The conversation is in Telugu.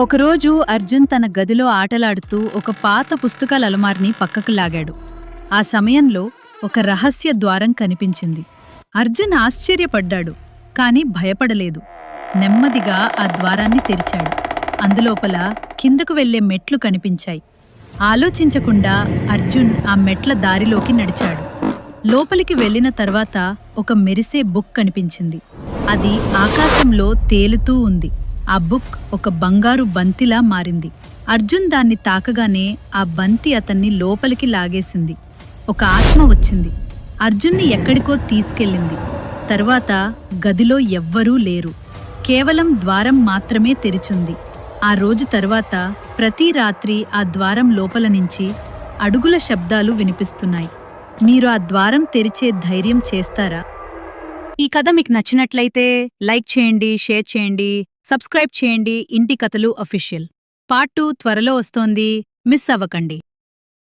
ఒకరోజు అర్జున్ తన గదిలో ఆటలాడుతూ ఒక పాత పుస్తకాల అలమార్ని పక్కకు లాగాడు. ఆ సమయంలో ఒక రహస్య ద్వారం కనిపించింది. అర్జున్ ఆశ్చర్యపడ్డాడు కాని భయపడలేదు. నెమ్మదిగా ఆ ద్వారాన్ని తెరిచాడు. అందులోపల కిందకు వెళ్ళే మెట్లు కనిపించాయి. ఆలోచించకుండా అర్జున్ ఆ మెట్ల దారిలోకి నడిచాడు. లోపలికి వెళ్ళిన తర్వాత ఒక మెరిసే బుక్ కనిపించింది. అది ఆకాశంలో తేలుతూ ఉంది. ఆ బుక్ ఒక బంగారు బంతిలా మారింది. అర్జున్ దాన్ని తాకగానే ఆ బంతి అతన్ని లోపలికి లాగేసింది. ఒక ఆత్మ వచ్చింది. అర్జున్ని ఎక్కడికో తీసుకెళ్ళింది. తర్వాత గదిలో ఎవ్వరూ లేరు. కేవలం ద్వారం మాత్రమే తెరిచుంది. ఆ రోజు తర్వాత ప్రతి రాత్రి ఆ ద్వారం లోపల నుంచి అడుగుల శబ్దాలు వినిపిస్తున్నాయి. మీరు ఆ ద్వారం తెరిచే ధైర్యం చేస్తారా? ఈ కథ మీకు నచ్చినట్లయితే లైక్ చేయండి షేర్ చేయండి సబ్స్క్రైబ్ చేయండి. ఇంటి కథలు అఫీషియల్. పార్ట్ టూ త్వరలో వస్తోంది. మిస్ అవ్వకండి.